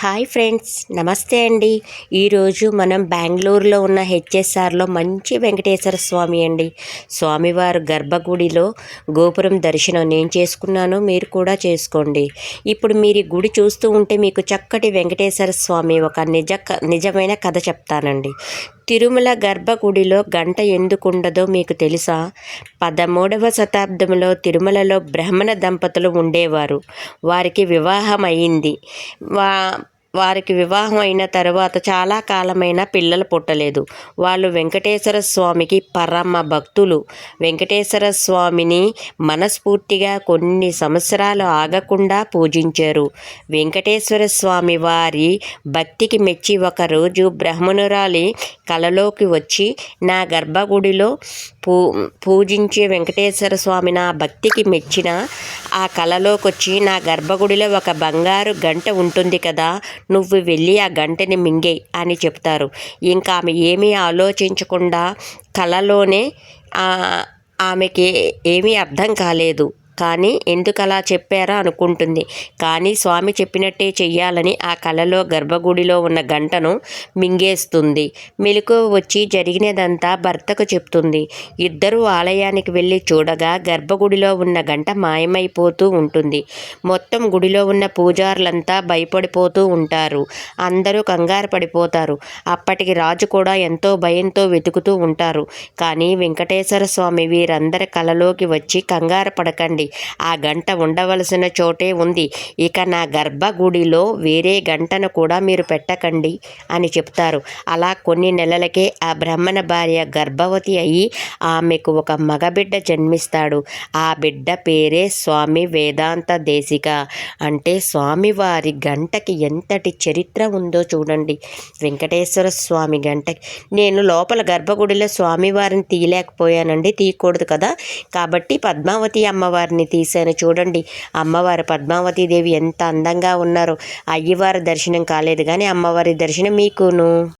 Hi friends నమస్తే అండి. ఈరోజు మనం బెంగళూరులో ఉన్న హెచ్ఎస్ఆర్లో మంచి వెంకటేశ్వర స్వామి అండి. స్వామివారు గర్భగుడిలో గోపురం దర్శనం నేను చేసుకున్నాను మీరు కూడా చేసుకోండి. ఇప్పుడు మీరు ఈ గుడి చూస్తూ ఉంటే మీకు చక్కటి వెంకటేశ్వర స్వామి ఒక నిజ నిజమైన కథ చెప్తానండి. తిరుమల గర్భగుడిలో గంట ఎందుకుండదో మీకు తెలుసా? పదమూడవ శతాబ్దంలో తిరుమలలో బ్రాహ్మణ దంపతులు ఉండేవారు. వారికి వివాహం అయింది. వా వారికి వివాహం అయిన తర్వాత చాలా కాలమైన పిల్లలు పుట్టలేదు. వాళ్ళు వెంకటేశ్వర స్వామికి పరమ భక్తులు. వెంకటేశ్వర స్వామిని మనస్ఫూర్తిగా కొన్ని సంవత్సరాలు ఆగకుండా పూజించారు. వెంకటేశ్వర స్వామి వారి భక్తికి మెచ్చి ఒకరోజు బ్రహ్మణురాలి కలలోకి వచ్చి నా గర్భగుడిలో పూ పూజించే వెంకటేశ్వర స్వామి నా భక్తికి మెచ్చిన ఆ కలలోకొచ్చి నా గర్భగుడిలో ఒక బంగారు గంట ఉంటుంది కదా నువ్వు వెళ్ళి ఆ గంటని మింగేయి అని చెప్తారు. ఇంకా ఆమె ఏమీ ఆలోచించకుండా కలలోనే ఆమెకి ఏమీ అర్థం కాలేదు. కానీ ఎందుకు అలా చెప్పారా అనుకుంటుంది. కానీ స్వామి చెప్పినట్టే చెయ్యాలని ఆ కలలో గర్భగుడిలో ఉన్న గంటను మింగేస్తుంది. మెలకు వచ్చి జరిగినదంతా భర్తకు చెప్తుంది. ఇద్దరు ఆలయానికి వెళ్ళి చూడగా గర్భగుడిలో ఉన్న గంట మాయమైపోతూ ఉంటుంది. మొత్తం గుడిలో ఉన్న పూజారులంతా భయపడిపోతూ ఉంటారు. అందరూ కంగారు పడిపోతారు. అప్పటికి రాజు కూడా ఎంతో భయంతో వెతుకుతూ ఉంటారు. కానీ వెంకటేశ్వర స్వామి వీరందరి కలలోకి వచ్చి కంగారు పడకండి. ఆ గంట ఉండవలసిన చోటే ఉంది. ఇక నా గర్భగుడిలో వేరే గంటను కూడా మీరు పెట్టకండి అని చెప్తారు. అలా కొన్ని నెలలకే ఆ బ్రహ్మణ భార్య గర్భవతి అయి ఆమెకు ఒక మగబిడ్డ జన్మిస్తాడు. ఆ బిడ్డ పేరే స్వామి వేదాంత దేశిక. అంటే స్వామివారి గంటకి ఎంతటి చరిత్ర ఉందో చూడండి. వెంకటేశ్వర స్వామి గంటకి నేను లోపల గర్భగుడిలో స్వామివారిని తీయలేకపోయానండి. తీయకూడదు కదా. కాబట్టి పద్మావతి అమ్మవారిని తీశాను. చూడండి అమ్మవారు పద్మావతీదేవి ఎంత అందంగా ఉన్నారో. అయ్యవారి దర్శనం కాలేదు కానీ అమ్మవారి దర్శనం మీకును.